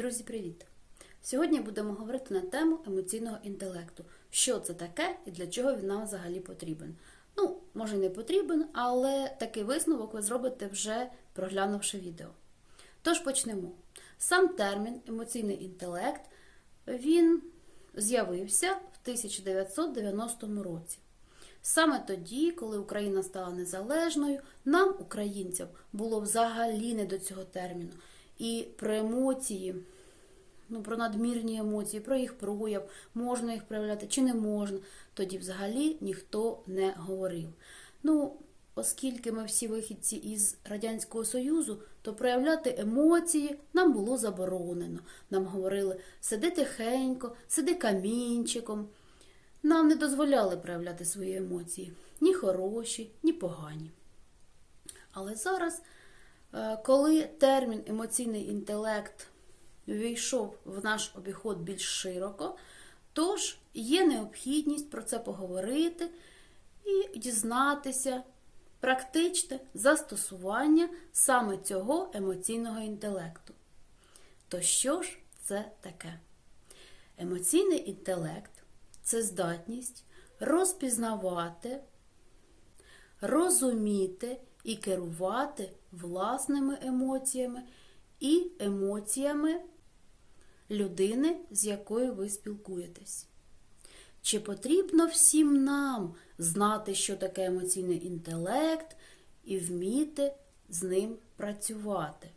Друзі, привіт! Сьогодні будемо говорити на тему емоційного інтелекту. Що це таке і для чого він нам взагалі потрібен. Ну, може, не потрібен, але такий висновок ви зробите вже проглянувши відео. Тож почнемо. Сам термін емоційний інтелект він з'явився в 1990 році. Саме тоді, коли Україна стала незалежною, нам, українцям, було взагалі не до цього терміну. І про емоції, ну, про надмірні емоції, про їх прояв, можна їх проявляти чи не можна, тоді взагалі ніхто не говорив. Ну, оскільки ми всі вихідці із Радянського Союзу, то проявляти емоції нам було заборонено. Нам говорили сиди тихенько, сиди камінчиком. Нам не дозволяли проявляти свої емоції ні хороші, ні погані. Але зараз, коли термін емоційний інтелект ввійшов в наш обіход більш широко, тож є необхідність про це поговорити і дізнатися практичне застосування саме цього емоційного інтелекту. То що ж це таке? Емоційний інтелект це здатність розпізнавати, розуміти і керувати власними емоціями і емоціями людини, з якою ви спілкуєтесь. Чи потрібно всім нам знати, що таке емоційний інтелект, і вміти з ним працювати?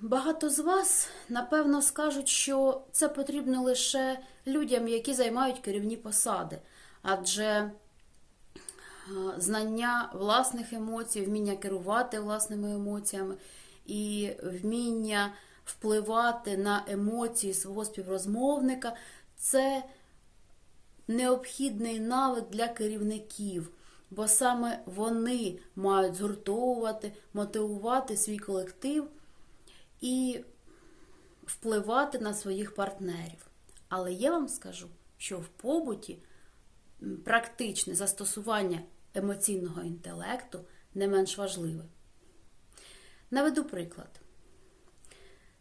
Багато з вас, напевно, скажуть, що це потрібно лише людям, які займають керівні посади, адже знання власних емоцій, вміння керувати власними емоціями і вміння впливати на емоції свого співрозмовника це необхідний навик для керівників, бо саме вони мають згуртовувати, мотивувати свій колектив і впливати на своїх партнерів. Але я вам скажу, що в побуті практичне застосування емоційного інтелекту не менш важливе. Наведу приклад.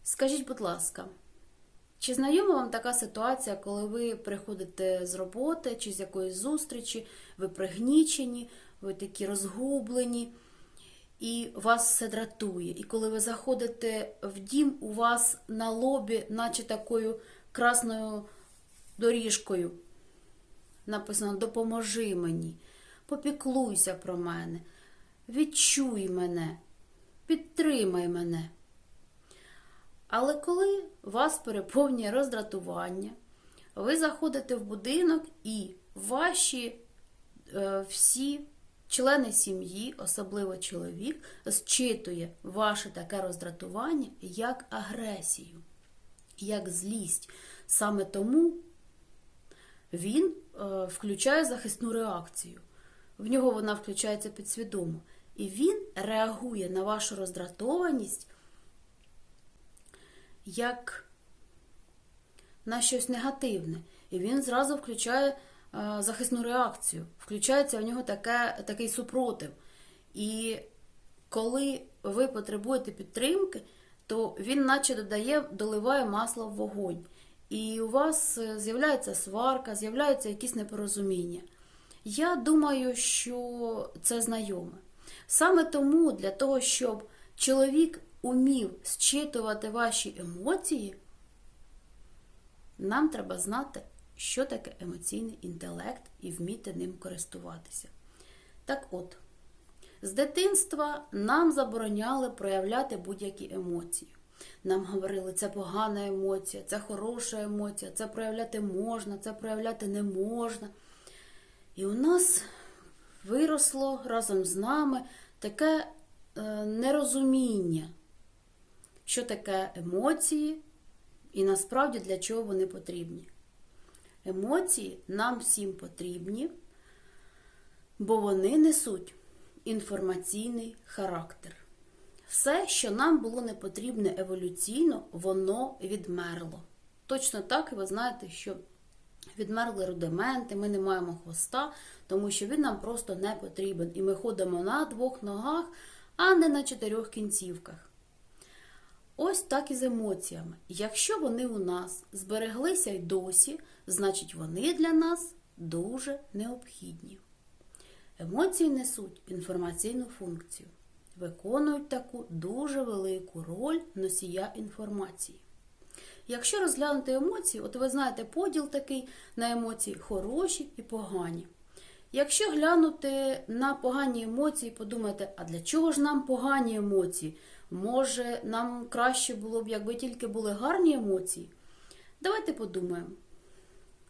Скажіть, будь ласка, чи знайома вам така ситуація, коли ви приходите з роботи чи з якоїсь зустрічі, ви пригнічені, ви такі розгублені, і вас все дратує. І коли ви заходите в дім, у вас на лобі, наче такою красною доріжкою, написано Допоможи мені, попіклуйся про мене, відчуй мене, підтримай мене. Але коли вас переповнює роздратування, ви заходите в будинок і ваші е, всі члени сім'ї, особливо чоловік, зчитує ваше таке роздратування як агресію, як злість. Саме тому він е, включає захисну реакцію. В нього вона включається підсвідомо. І він реагує на вашу роздратованість як на щось негативне. І він зразу включає е, захисну реакцію. Включається в нього таке, такий супротив. І коли ви потребуєте підтримки, то він, наче додає, доливає масло в вогонь. І у вас е, з'являється сварка, з'являються якісь непорозуміння. Я думаю, що це знайоме. Саме тому для того, щоб чоловік умів зчитувати ваші емоції, нам треба знати, що таке емоційний інтелект і вміти ним користуватися. Так от, з дитинства нам забороняли проявляти будь-які емоції. Нам говорили, це погана емоція, це хороша емоція, це проявляти можна, це проявляти не можна. І у нас виросло разом з нами таке е, нерозуміння що таке емоції і насправді для чого вони потрібні. Емоції нам всім потрібні, бо вони несуть інформаційний характер. Все, що нам було не потрібне еволюційно, воно відмерло. Точно так, і ви знаєте, що відмерли рудименти, ми не маємо хвоста, тому що він нам просто не потрібен. І ми ходимо на двох ногах, а не на чотирьох кінцівках. Ось так і з емоціями. Якщо вони у нас збереглися й досі, значить вони для нас дуже необхідні. Емоції несуть інформаційну функцію, виконують таку дуже велику роль носія інформації. Якщо розглянути емоції, от ви знаєте, поділ такий на емоції хороші і погані. Якщо глянути на погані емоції, подумайте, а для чого ж нам погані емоції? Може, нам краще було б, якби тільки були гарні емоції? Давайте подумаємо.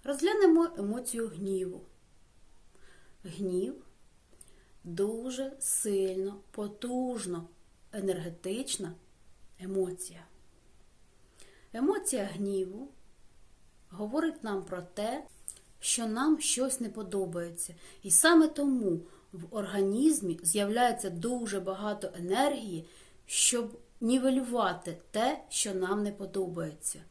Розглянемо емоцію гніву. Гнів дуже сильно, потужно, енергетична емоція. Емоція гніву говорить нам про те, що нам щось не подобається. І саме тому в організмі з'являється дуже багато енергії, щоб нівелювати те, що нам не подобається.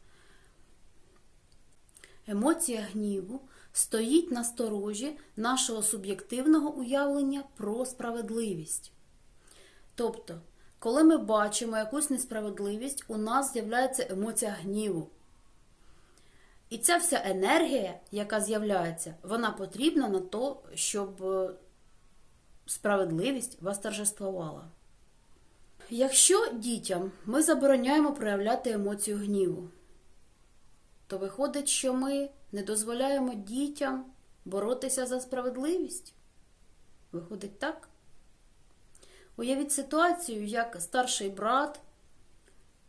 Емоція гніву стоїть на сторожі нашого суб'єктивного уявлення про справедливість. Тобто, коли ми бачимо якусь несправедливість, у нас з'являється емоція гніву. І ця вся енергія, яка з'являється, вона потрібна на то, щоб е, справедливість восторжествувала. Якщо дітям ми забороняємо проявляти емоцію гніву, то виходить, що ми не дозволяємо дітям боротися за справедливість. Виходить так? Уявіть ситуацію, як старший брат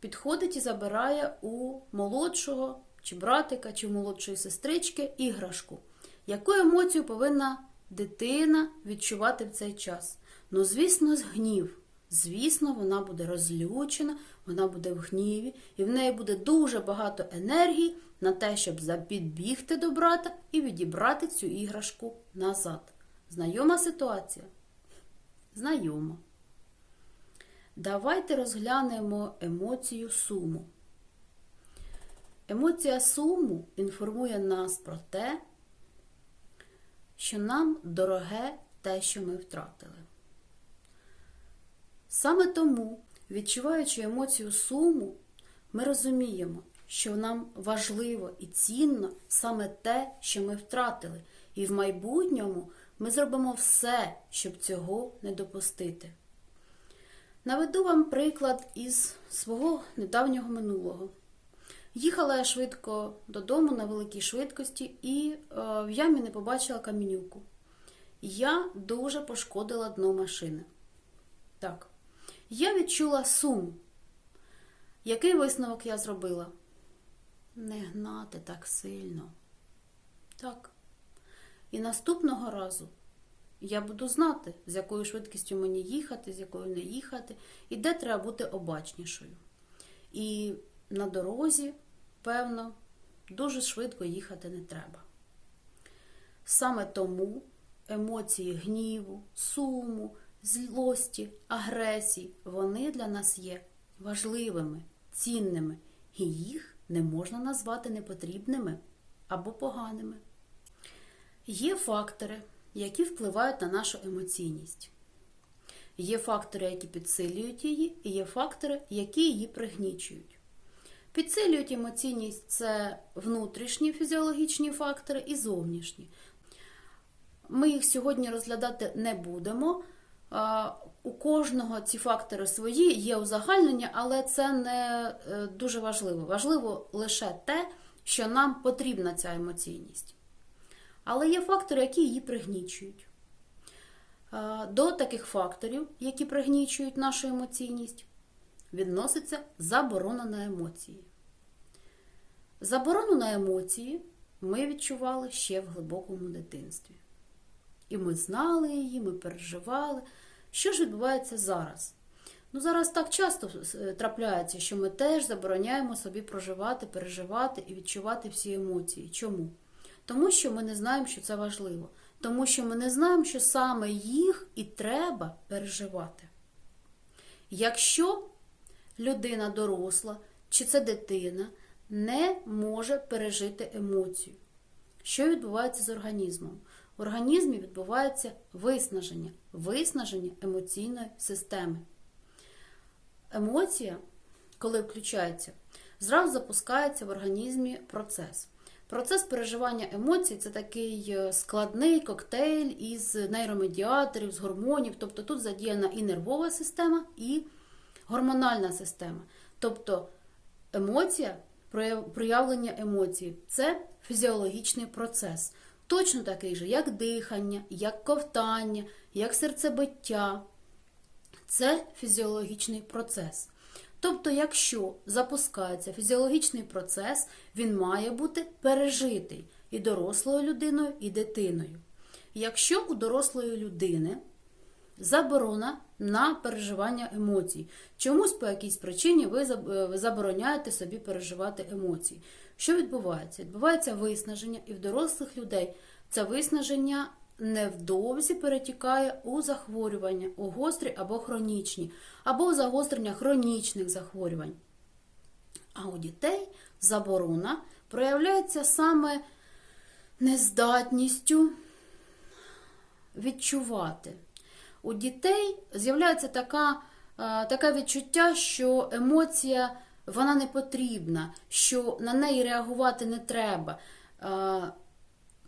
підходить і забирає у молодшого чи братика, чи молодшої сестрички іграшку. Яку емоцію повинна дитина відчувати в цей час? Ну, звісно, гнів. Звісно, вона буде розлючена, вона буде в гніві, і в неї буде дуже багато енергії на те, щоб підбігти до брата і відібрати цю іграшку назад. Знайома ситуація? Знайома. Давайте розглянемо емоцію суму. Емоція суму інформує нас про те, що нам дороге те, що ми втратили. Саме тому, відчуваючи емоцію суму, ми розуміємо, що нам важливо і цінно саме те, що ми втратили, і в майбутньому ми зробимо все, щоб цього не допустити. Наведу вам приклад із свого недавнього минулого. Їхала я швидко додому на великій швидкості і е, в ямі не побачила камінюку. Я дуже пошкодила дно машини. Так, я відчула сум. Який висновок я зробила? Не гнати так сильно. Так. І наступного разу я буду знати, з якою швидкістю мені їхати, з якою не їхати, і де треба бути обачнішою. І на дорозі, певно, дуже швидко їхати не треба. Саме тому емоції гніву, суму, злості, агресії, вони для нас є важливими, цінними, і їх не можна назвати непотрібними або поганими. Є фактори, які впливають на нашу емоційність. Є фактори, які підсилюють її, і є фактори, які її пригнічують. Підсилюють емоційність це внутрішні фізіологічні фактори і зовнішні. Ми їх сьогодні розглядати не будемо. У кожного ці фактори свої, є узагальнення, але це не е, дуже важливо. Важливо лише те, що нам потрібна ця емоційність. Але є фактори, які її пригнічують. До таких факторів, які пригнічують нашу емоційність, відноситься заборона на емоції. Заборону на емоції ми відчували ще в глибокому дитинстві. І ми знали її, ми переживали. Що ж відбувається зараз? Ну, Зараз так часто е, трапляється, що ми теж забороняємо собі проживати, переживати і відчувати всі емоції. Чому? Тому що ми не знаємо, що це важливо. Тому що ми не знаємо, що саме їх і треба переживати. Якщо людина доросла чи це дитина не може пережити емоцію, що відбувається з організмом? В організмі відбувається виснаження, виснаження емоційної системи. Емоція, коли включається, зразу запускається в організмі процес. Процес переживання емоцій це такий е, складний коктейль із нейромедіаторів, з гормонів. Тобто тут задіяна і нервова система, і гормональна система. Тобто емоція, проявлення емоцій це фізіологічний процес. Точно такий же, як дихання, як ковтання, як серцебиття. Це фізіологічний процес. Тобто, якщо запускається фізіологічний процес, він має бути пережитий і дорослою людиною, і дитиною. Якщо у дорослої людини заборона на переживання емоцій, чомусь по якійсь причині ви е, забороняєте собі переживати емоції. Що відбувається? Відбувається виснаження, і в дорослих людей це виснаження невдовзі перетікає у захворювання, у гострі або хронічні, або у загострення хронічних захворювань. А у дітей заборона проявляється саме нездатністю відчувати. У дітей з'являється така, е, таке відчуття, що емоція вона не потрібна, що на неї реагувати не треба.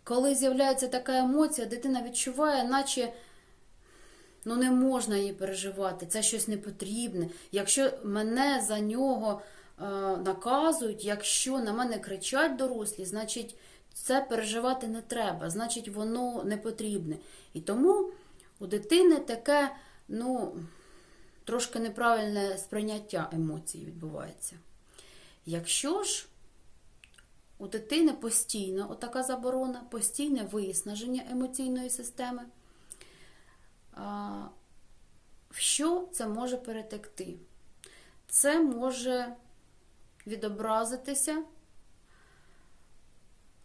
Коли з'являється така емоція, дитина відчуває, наче ну не можна її переживати, це щось не потрібне. Якщо мене за нього е, наказують, якщо на мене кричать дорослі, значить це переживати не треба, значить воно не потрібне. І тому у дитини таке, ну, трошки неправильне сприйняття емоцій відбувається. Якщо ж у дитини постійно отака заборона, постійне виснаження емоційної системи, в що це може перетекти? Це може відобразитися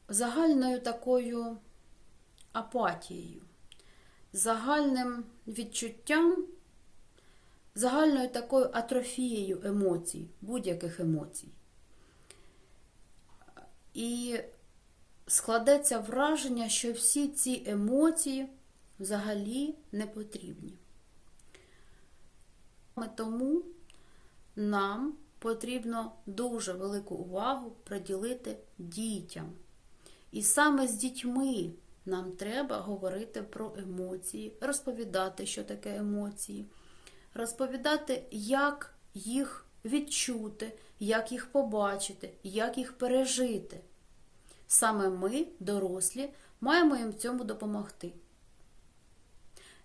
загальною такою апатією, загальним відчуттям, загальною такою атрофією емоцій, будь-яких емоцій. І складеться враження, що всі ці емоції взагалі не потрібні. Тому нам потрібно дуже велику увагу приділити дітям. І саме з дітьми нам треба говорити про емоції, розповідати, що таке емоції, розповідати, як їх відчути, як їх побачити, як їх пережити. Саме ми, дорослі, маємо їм в цьому допомогти.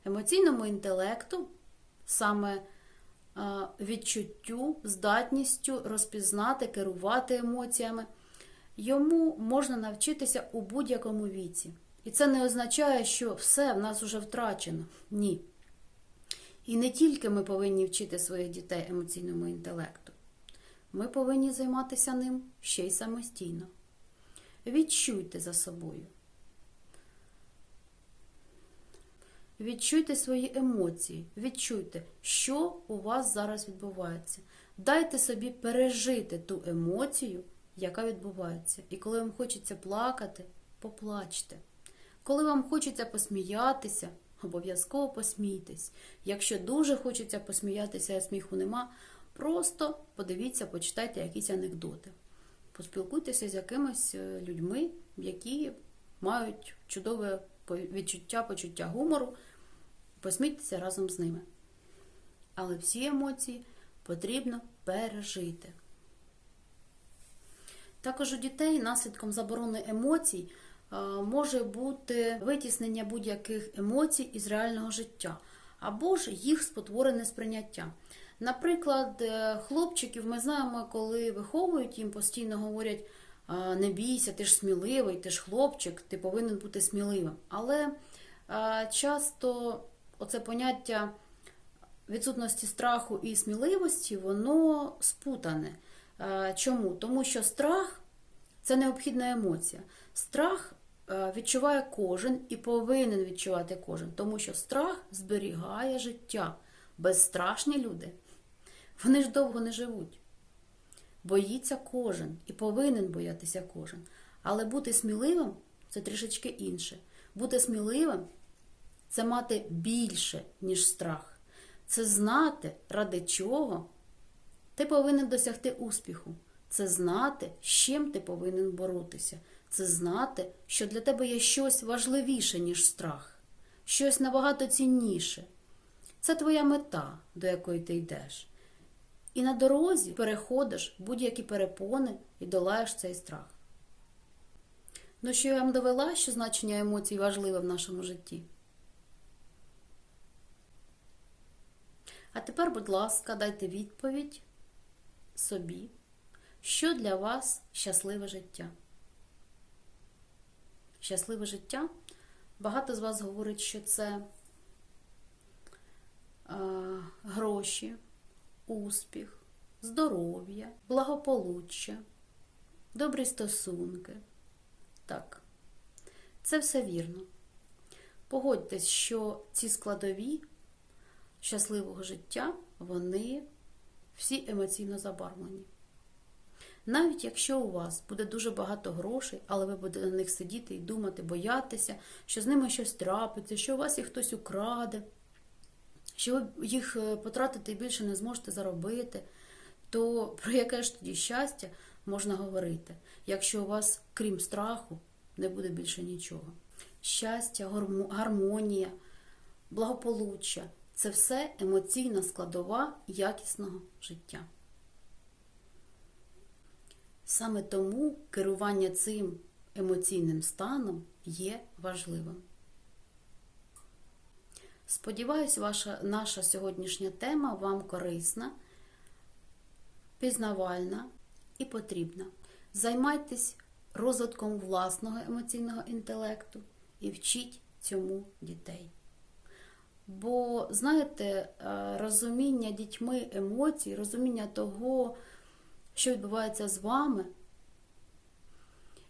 Емоційному інтелекту, саме відчуттю, здатністю розпізнати, керувати емоціями, йому можна навчитися у будь-якому віці. І це не означає, що все в нас вже втрачено. Ні. І не тільки ми повинні вчити своїх дітей емоційному інтелекту, ми повинні займатися ним ще й самостійно. Відчуйте за собою. Відчуйте свої емоції, відчуйте, що у вас зараз відбувається. Дайте собі пережити ту емоцію, яка відбувається. І коли вам хочеться плакати, поплачте. Коли вам хочеться посміятися, обов'язково посмійтесь. Якщо дуже хочеться посміятися, а сміху нема, просто подивіться, почитайте якісь анекдоти. Поспілкуйтеся з якимись е, людьми, які мають чудове відчуття, почуття гумору, посмійтеся разом з ними. Але всі емоції потрібно пережити. Також у дітей наслідком заборони емоцій е, може бути витіснення будь-яких емоцій із реального життя, або ж їх спотворене сприйняття. Наприклад, е, хлопчиків ми знаємо, коли виховують, їм постійно говорять: не бійся, ти ж сміливий, ти ж хлопчик, ти повинен бути сміливим. Але е, часто оце поняття відсутності страху і сміливості, воно спутане. Е, Чому? Тому що страх це необхідна емоція. Страх відчуває кожен і повинен відчувати кожен, тому що страх зберігає життя. Безстрашні люди, вони ж довго не живуть. Боїться кожен і повинен боятися кожен. Але бути сміливим це трішечки інше. Бути сміливим це мати більше, ніж страх. Це знати, ради чого Ти повинен досягти успіху. Це знати, з чим ти повинен боротися. Це знати, що для тебе є щось важливіше, ніж страх, щось набагато цінніше. Це твоя мета, до якої ти йдеш. І на дорозі переходиш будь-які перепони і долаєш цей страх. Ну, що я вам довела, що значення емоцій важливе в нашому житті? А тепер, будь ласка, дайте відповідь собі, що для вас щасливе життя. Щасливе життя. Багато з вас говорить, що це е, гроші, успіх, здоров'я, благополуччя, добрі стосунки. Так, це все вірно. Погодьтесь, що ці складові щасливого життя, вони всі емоційно забарвлені. Навіть якщо у вас буде дуже багато грошей, але ви будете на них сидіти і думати, боятися, що з ними щось трапиться, що у вас їх хтось украде, що ви їх е, потратите і більше не зможете заробити, то про яке ж тоді щастя можна говорити, якщо у вас, крім страху, не буде більше нічого. Щастя, гармонія, благополуччя це все емоційна складова якісного життя. Саме тому керування цим емоційним станом є важливим. Сподіваюсь, ваша, наша сьогоднішня тема вам корисна, пізнавальна і потрібна. Займайтесь розвитком власного емоційного інтелекту і вчіть цьому дітей. Бо, знаєте, е, розуміння дітьми емоцій, розуміння того, що відбувається з вами,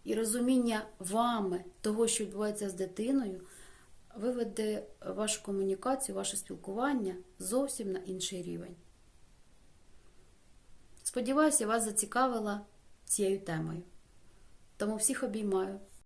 і розуміння вами того, що відбувається з дитиною, виведе вашу комунікацію, ваше спілкування зовсім на інший рівень. Сподіваюся, вас зацікавила цією темою. Тому всіх обіймаю.